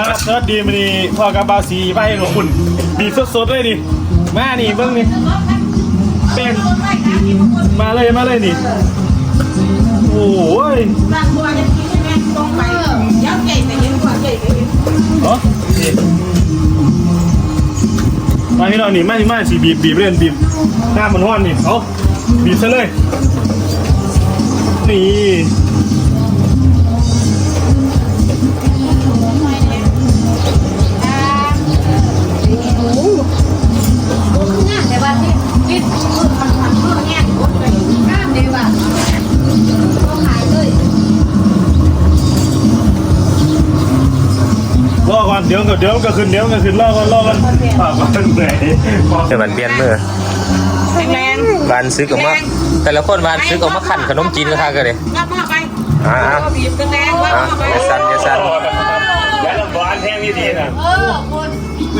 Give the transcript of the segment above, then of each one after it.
มาครับสวัสดีมาดีพ่อกับบาวสีไปให้หลวงคุณบีบสดๆเลยนี่มานี่เบิ้งนี่เป็นมาเลยมาเลยนี่โอ้ยบางตัวจะกินแม่ตรงไปเย้าใหญ่แต่ยังกว่าใหญ่เลยเนาะนี่มาพี่น้องนี่มามาสีบีบบีบเล่นบีบหน้ามันห้อนนี่เอาบีบซะเลยนี่ เดี๋ยวก็เดี๋ยวก็ขึ้นเดี๋ยวก็ขึ้นรอก่อนรอก่อนฝากก่อนเหนื่อยแต่มันเปลี่ยนมือแข็งแรงบานซื้อกับมาแต่ละคนบานซื้อกับมาขันขนมจีนก็ท่ากันเลยรับมาไปอ่าอ่าบีบแรงว่าอ่าไปอย่าสั่นอย่าสั่นแล้วลำบากแห้งนี่ดีนะเออคน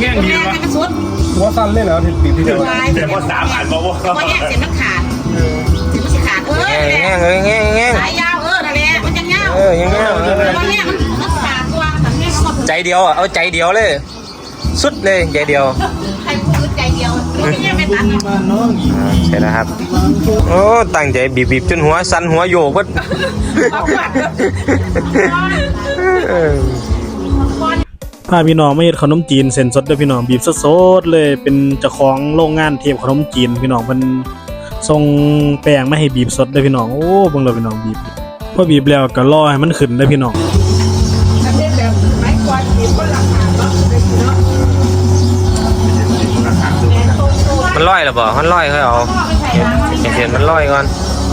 แห้งดีแรงวะมันก็สุดหัวสั้นเลยแล้วที่ปีที่เดียวแต่พอสามผ่านมาว่าเพราะแยกเสียมันขาดเสียมันขาดเออแง่งแง่งเลยแง่งแง่งสายยาวเออนั่นแหละมันจะยาวเออยังแง่งเพราะแยกมัน ใจเดียวอะเอาใจเดียวเลย สุดเลยใจเดียวใครพูดใจเดียวไม่แยกไม่ตัดอ่าใช่แล้วครับ โอ้ตั้งใจบีบบีบจนหัวสั่นหัวโยกวัดเออพาพี่น้องมาเฮ็ดขนมจีนเส้นสดเด้อพี่น้องบีบสดๆเลยเป็นเจ้าของโรงงานเทปขนมจีนพี่น้องเพิ่นส่งแป้งมาให้บีบสดเด้อพี่น้องโอ้เบิ่งเลยพี่น้องบีบพอบีบแล้วก็รอให้มันขึ้นเด้อพี่น้อง ลอยหรือเปล่ามันลอยเขาเอาเห็นเห็นมันลอยก่อน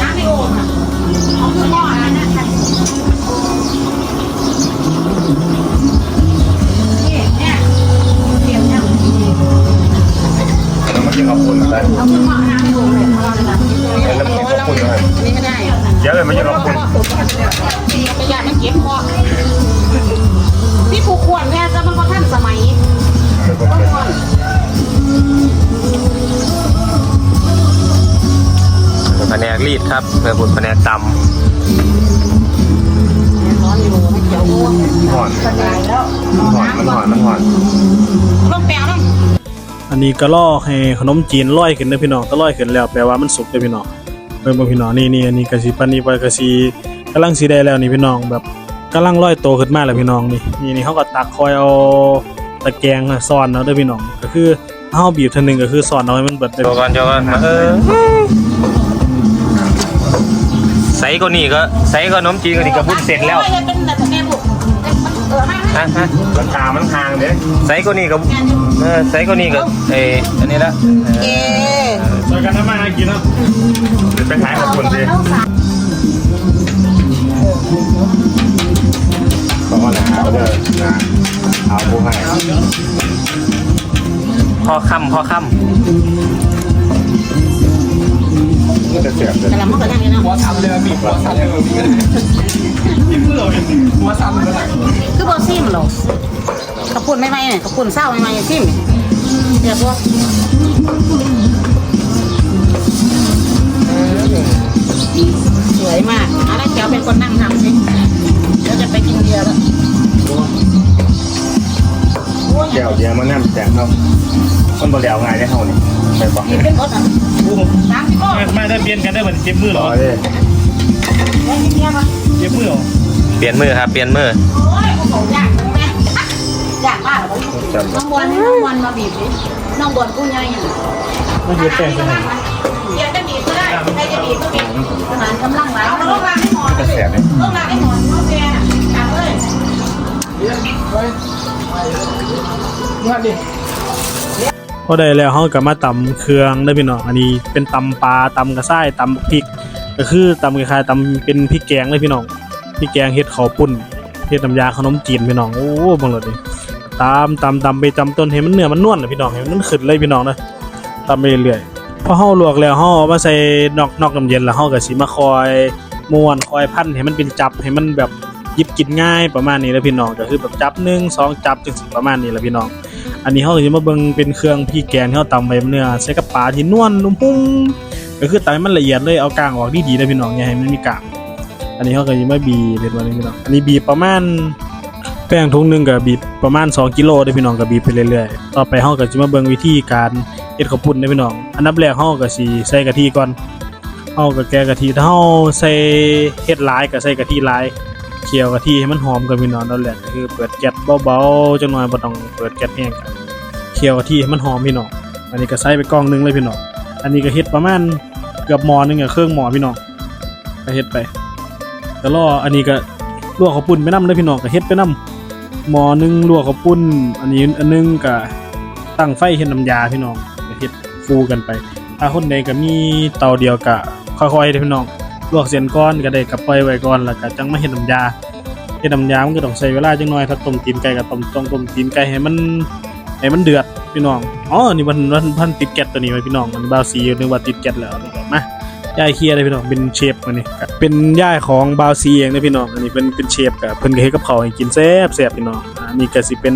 น้ำในโอ่งอะเอาขึ้นหม้อนะนะนี่เนี่ยเตรียมยังแล้วมันจะขอบคุณอะไรเอาขึ้นหม้อน้ำในโอ่งเลยของเราเลยนะแล้วมันจะขอบคุณอะไรอันนี้ไม่ได้เดี๋ยวเลยมันจะขอบคุณไปยามันเก็บหม้อพี่ผูกขวดแม่จะมันก็ทันสมัย แผนกรีดครับเพื่อบุญแผนกตร้อนอยู่ไม่เขียวโอ้หอนสบายแล้วหอนมันหอนมันหอนลงแปลวน้ำอันนี้ก็ล่อให้ขนมจีนลอยขึ้นเด้อพี่น้องถ้าลอยขึ้นแล้วแปลว่ามันสุกเด้อพี่น้องเบิ่งเบิ่งพี่น้องนี่นี่อันนี้ก็สิปานนี้ไปก็สิกำลังสิได้แล้วนี่พี่น้องแบบกำลังลอยโตขึ้นมาแล้วพี่น้องนี่นี่นี่เขาก็ตักคอยเอาตะแกรงน่ะซ่อนเอาเด้อพี่น้องก็คือเฮาบีบเท่านึงก็คือซ่อนเอาให้มันเบิดำเด้อโจก่อนโจก่อนเออ ใส่ก็นี่ก็ใส่ก็นมจีนก็นี่ก็บุญเสร็จแล้วเป็นแต่แม่บุกเออให้ฮะฮะราคามันห่างเด้ใส่ก็นี่ก็เออใส่ก็นี่ก็เอออันนี้ละเออช่วยกันทำมาหากินเนาะเดี๋ยวไปขายขอบคุณสิบอกว่าแล้วเด้อนะเอาผู้ให้พ่อค่ำพ่อค่ ก็จะเสียบเลยแต่ละมันก็ยังอยู่เนาะหัวซ้ำเลยมีหัวซ้ำเลยมีมือเราเป็นหัวซ้ำเลยคือบอซิมหรอกกระปุ่นไม่ไหมเนี่ยกระปุ่นเศร้าไม่ไหมซิมเดี๋ยวพวกสวยมากอะไรเขียวเป็นคนนั่งทำสิเดี๋ยวจะไปกินเบียร์แล้ว แก้วเดียวมันนั่นแจกเขามันบ่แล้วง่ายได้เท่านี้ใช่ปะกินเป็นรถอะสามสิบโลไม่ได้เปลี่ยนกันได้เหมือนเจ็บมือหรอแล้วกินเบียร์มาเจ็บมือหรอำเปลี่ยนมือครับเปลี่ยนมือโอ้ยโอ้โหยากแม่ยากมากเลยน้องบอลน้องบอลมาบีบดิน้องบอลกู้ใหญ่อะไม่เจ็บแต่งใช่ไหมเดี๋ยวจะบีบก็ได้ใครจะบีบก็บีบทหารกำลังหลายเอาลูกลางให้หมอนเลยลูกลางให้หมอนน้องแกน่ะจับเลย พอได้แล้วเฮาก็มาตำเครื่องได้พี่น้องอันนี้เป็นตำปลาตำกระส่ายตำพริก ก็คือตำคล้ายๆตำเป็นพริกแกงเลยพี่น้องพริกแกงเฮ็ดข้าวปุ้นเฮ็ดน้ำยาขนมจีนพี่น้องโอ้บังเลยดิตามตำตำไปตำต้นให้มันเนื้อมันนวลนะพี่น้องให้มันขึ้นเลยพี่น้องนะตำไปเรื่อยๆพอเฮาลวกแล้วเฮาเอมาใส่นอกนอกน้ำเย็นแล้วเฮาก็สิมาคอยม้วนคอยพันให้มันเป็นจับให้มันแบบ ยิบกินง่ายประมาณนี้แล้วพี่น้องก็คือแบบจับหนึ่งสองจับจังสิประมาณนี้แหละพี่น้อง อันนี้เขาก็จะมาเบิ่งเป็นเครื่องพี่แกงที่เขาตำไว้เนื้อใส่กับปลาที่นวลนุ่มพุ่งก็คือตำให้มันละเอียดเลยเอากลางออกดีๆนะพี่น้องอย่าให้มันมีกากอันนี้เขาก็จะมาบีเป็นวันนี้พี่น้องอันนี้บีประมาณแป้งทุงหนึ่งก็บีประมาณ 2 กิโลเด้พี่น้องก็บีไปเรื่อยๆ ต่อไปเฮาก็สิมาเบิ่งวิธีการเฮ็ดข้าวปุ้นเด้พี่น้อง อันดับแรกเฮาก็สิใส่กะทิก่อนเฮาก็แกะกะทิถ้าเฮาใส่เฮ็ดลายก็ใส่กะทิลาย เคี่ยวกะทิให้มันหอมกันพี่น้องนั่นแหละก็คือเปิดแก๊สเบาๆจังหน่อยบ่ต้องเปิดแก๊สแรงกันเคี่ยวกะทิให้มันหอมพี่น้องอันนี้ก็ใส่ไปกล่องหนึงเลยพี่น้องอันนี้ก็เฮ็ดประมาณเกือบหม้อนึงอะเครื่องหม้อพี่น้องก็เฮ็ดไปแล้วรออันนี้ก็ลวกข้าวปุ้นไปนำเด้อพี่น้องก็เฮ็ดไปนำหม้อนึงลวกข้าวปุ้น อันนี้อันนึงก็ตั้งไฟเฮ็ดน้ำยาพี่น้องก็เฮ็ดฟูกันไปถ้าคนใดก็มีเตาเดียวก็ค่อยๆเด้พี่น้อง วกเส้นก้อนก็ได้กับปล่อยไว้ก่อนแล้วก็จังมาเฮ็ดน้ำยาเฮ็ดน้ำยามันก็ต้องใช้เวลาจังหน่อยถ้าต้มตีนไก่ก็ต้มต้องต้มตีนไก่ให้มันให้มันเดือดพี่น้องอ๋อนี่มันมันพันติดแก๊สตัวนี้ไว้พี่น้องมันบาวซีนึกว่าติดแก๊สแล้วมายายเคียร์เลยพี่น้องเป็นเชฟมันนี่เป็นยายของบาวซีเองนะพี่น้องอันนี้เป็นเป็นเชฟกับเพิ่นก็เฮ็ดกับเขาวให้กินแซ่บแซ่บพี่น้องอันนี้ก็สิเป็น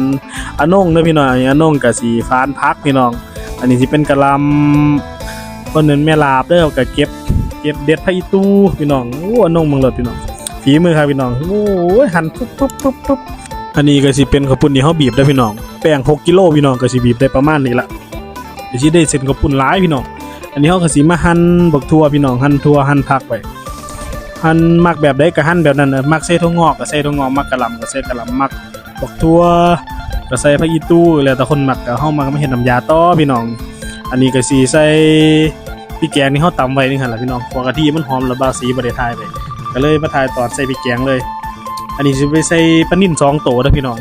อานงเด้อพี่น้องอันนี้อานงก็สิฟานพักพี่น้อง อันนี้สิเป็นกะลำคนนั้นแม่ลาบเด้อก็เก็บ เก็บเด็ดไผ่ตู้พี่น้องโอ้อานงมืองเลยพี่น้องฝีมือครับพี่น้องโอ้ยหั่นปุ๊บปุ๊บปุ๊บปุ๊บอันนี้ก็สิเป็นข้าวปุ้นที่เฮาบีบเด้พี่น้องแป้ง6กิโลพี่น้องก็สิบีบได้ประมาณนี้ละเดี๋ยวสิได้เส้นข้าวปุ้นหลายพี่น้องอันนี้เขาก็สิมาหั่นบักทั่วพี่น้องหั่นทั่วหั่นผักไว้หั่นมักแบบใดก็หั่นแบบนั้นนะมักใส่ถั่วงอกก็ใส่ถั่วงอกมักกะหล่ำก็ใส่กะหล่ำมักบักทั่วก็ใส่ผักอีตู้แล้วแต่คนมักก็เฮามาก็มาเฮ็ดน้ำยาต่อพี่น้อง อันนี้ก็สิใส่ พริกแกงที่เฮาตำไว้นี่หั่นล่ะพี่น้องพวกกะทิมันหอมแล้วบาสีบ่ได้ทายไปก็เลยมาทายตอนใส่พริกแกงเลย อันนี้สิไปใส่ปลานิ่นสองโตเด้อพี่น้อง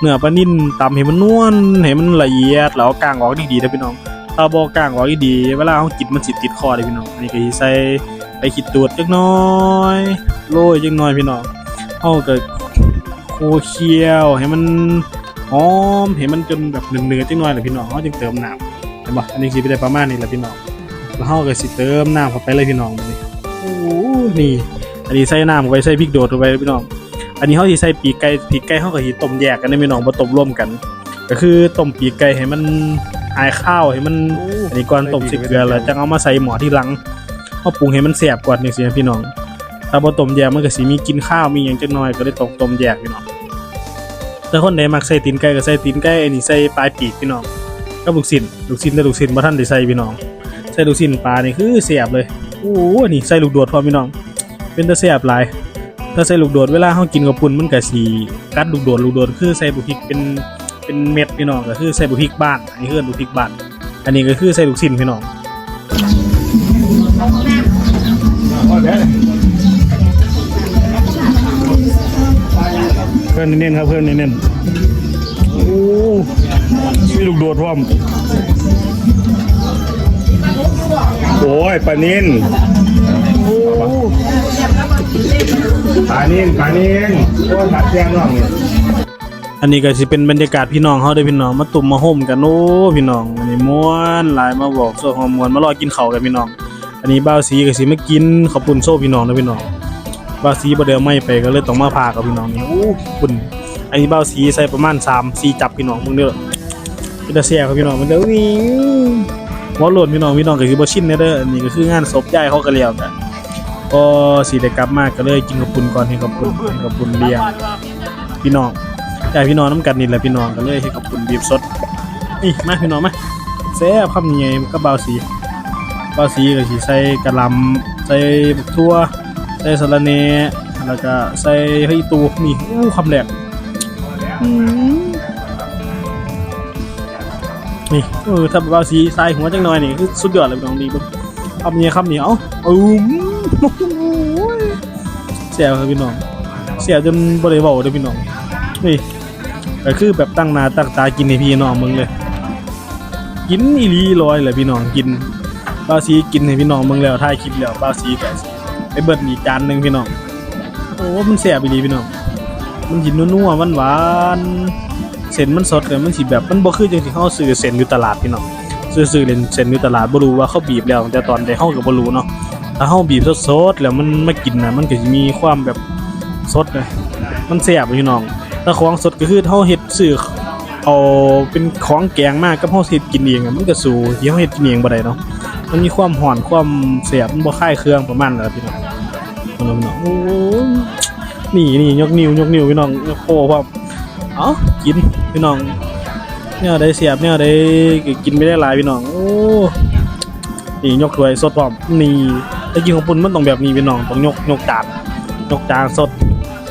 เนื้อปลานิ่นตำให้มันนวลให้มันละเอียดแล้วเอากางออกดีๆเด้อพี่น้องถ้าบอกกลางไว้ดีเวลาเขากินมันสิติดคอเลยพี่น้องอันนี้ก็ใส่ไปขีดตูดจักน้อยโรยจักน้อยพี่น้องเขาก็โคเคียวให้มันหอมให้มันจนแบบเนื้อๆจักน้อยแหละพี่น้องเขาจึงเติมน้ำเห็นปะอันนี้สิไปได้ประมาณนี้แหละพี่น้อง แล้วเขาก็สิเติมน้ำเข้าไปเลยพี่น้องนี่โอ้โหนี่ อันนี้ใส่น้ำเข้าไปใส่พริกโดดเข้าไปพี่น้อง อันนี้เขาสิใส่ปีกไก่ปีกไก่เขาก็สิต้มแยกกันได้พี่น้องบ่ต้มร่วมกัน ก็คือต้มปีกไก่ให้มันหายข้าวให้มันอันนี้ก่อนต้มใส่เกลือแล้วจังเอามาใส่หม้อที่หลังเอาปรุงให้มันแซ่บกว่านี่สิพี่น้อง ถ้าบ่ต้มแยกมันก็สิมีกลินข้าวมีหยังจักหน่อยก็เลยต้องต้มแยกพี่น้องแต่คนใดมักใส่ตีนไก่ก็ใส่ตีนไก่อันนี้ใส่ปลายปีกพี่น้องกับลูกชิ้นลูกชิ้นแต่ลูกชิ้นบ่ทันได้ใส่พี่น้อง ใส่ลูกชิ้นปลานี่คือแซ่บเลยโอ้โหอันนี่ใส่ลูกโดดพร้อมพี่น้อง เป็นตาแซ่บหลายถ้าใส่ลูกโดดเวลาเฮากินกับปุ่นมันก็สิกัดลูกโดดลูกโดดคือใส่บุพริกเป็นเป็นเม็ดพี่น้องก็คือใส่บุพริกบ้านอันนี้คือบุพริกบ้าน อันนี้ก็คือใส่ลูกชิ้นพี่น้องเพื่อนเน้นๆครับเพื่อนเน้นๆโอ้มีลูกโดดพร้อม โอ้ยปลานินปลานินปลานินโอ้ยปลาแจ้งน้องนี่อันนี้ก็สิเป็นบรรยากาศพี่น้องเฮาเด้พี่น้องมาตุ่มมาห่มกันโอ้พี่น้องอันนี้ม่วนหลายมาบอกโซ่ฮอร์โมนมารอกินข้าวกันพี่น้อง อันนี้บ่าวสีก็สิมากินข้าวปุ้นโซ่พี่น้องนะพี่น้องบ้าวสีบ่ได้เอาไม่ไปก็เลยต้องมาพากับพี่น้องนี่โอ้คุณอันนี้บ้าวสีใส่ประมาณ3 4จับพี่น้องมึงเด้อเป็นตาเสียครับพี่น้องมันเด้อวิ่ง หัวโลดพี่น้องพี่น้องก็สิบ่ชินแน่เด้ออันนี้ก็คืองานศพยายเขาก็แล้วกันก็สิได้กลับมาก็เลยกินกับปุ่นก่อนให้กับปุ่นให้กับปุ่นเลี้ยงพี่น้องยายพี่น้องน้ำกันนี่แหละพี่น้องก็เลยให้กับปุ่นบีบสดนี่มาพี่น้องมาแซ่บคำนี้กับบ้าสีบ้าสีก็สิใส่กะลำใส่บักทั่วใส่สะระเนแล้วก็ใส่ให้อีตูนี่อู้คำแหลกอืม นี่เออถ้าแบบว่าสีใส่หัวจังหน่อยนี่คือสุดยอดเลยพี่น้องนี่แบบคำนี้คำนี้เอ้าอืมโอ้ยเสียครับพี่น้องเสียจนบ่ได้เว้าเลยพี่น้องนี่ก็คือแบบตั้งนาตั้งตากินให้พี่น้องมึงเลย กินอีลีลอยเลยพี่น้องกินบ้าวสีกินให้พี่น้องมึงแล้วถ่ายคลิปแล้วบ้าวสีก็สิไปเบิดอีกจานหนึ่งพี่น้องโอ้มันแซ่บอีหลีพี่น้องมันสินนัวๆหวานๆ เส้นมันสดเลยมันสิแบบมันบ่คือจังสิเฮาซื้อเส้นอยู่ตลาดพี่น้องซื้อซื้อเล่นเส้นอยู่ตลาดบ่รู้ว่าเขาบีบแล้วแต่ตอนใดเฮาก็บ่รู้เนาะถ้าเฮาบีบสดๆแล้วมันมากินน่ะมันก็สิมีความแบบสดเลยมันแซ่บพี่น้องถ้าของสดก็คือเฮาเฮ็ดซื้อเอาเป็นของแกงมากกับเฮาเฮ็ดกินเองอะมันก็สู้ที่เฮาเฮ็ดกินเองบ่ได้เนาะมันมีความหอนความเสียบมันบ่คลายเครื่องประมาณนั้นแหละพี่น้องพี่น้องโอ้นี่นี่ยกนิ้วยกนิ้วพี่น้องยกโป้พร้อม เอ้ากินพี่น้องเนี่ยได้เสียบเนี่ยได้กินไม่ได้หลายพี่น้องโอ้นี่ยกถ้วยสดพร้อมนี่แต่กินของปุ่นมันต้องแบบนี้พี่น้องต้องยกยกจานยกจานสด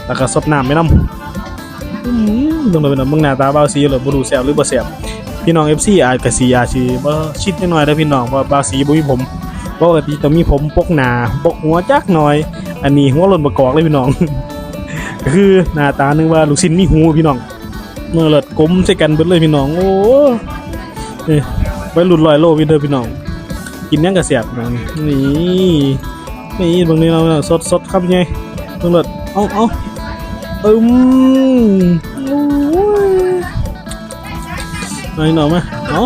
แล้วก็สดน้ำไปน้ำอืมเบิ่งเลยพี่น้องเบิ่งหน้าตาเบาสีเลยบ่รู้แซ่บหรือบ่แซ่บพี่น้อง FC อาจก็สิอาจสิบ่ชิดนิดหน่อยเด้พี่น้องเพราะว่าเบาสีบ่มีผมปกติต้องมีผมปกหนาปกหัวจักหน่อย อันนี้หัวหล่นประกอบเลยพี่น้อง คือหน้าตานึกว่าลูกชิ้นมีหูพี่น้อง เมื่อเลิศกลมใส่กันเบิดเลยพี่น้องโอ้นี่ไว้รุ่นลอยโลพี่เด้อพี่น้อง กินยังกระเสียบนะนี่นี่บางนี้เราสดสดครับไงเมื่อเลิศเอาเอาอืมโอ้ยเอาอีกหน่อยมาเอา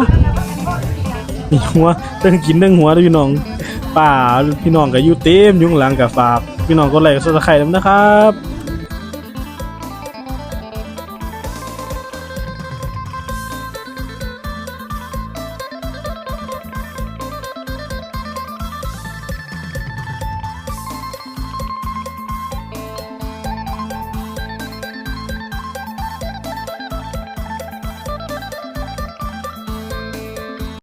นี่หัวเรื่องกินเรื่องหัวเด้อพี่น้องป่าพี่น้องกับยูเต็มอยุ่งหลังกับฝากพี่น้องก็ไลค์ก็สไครต์นะครับ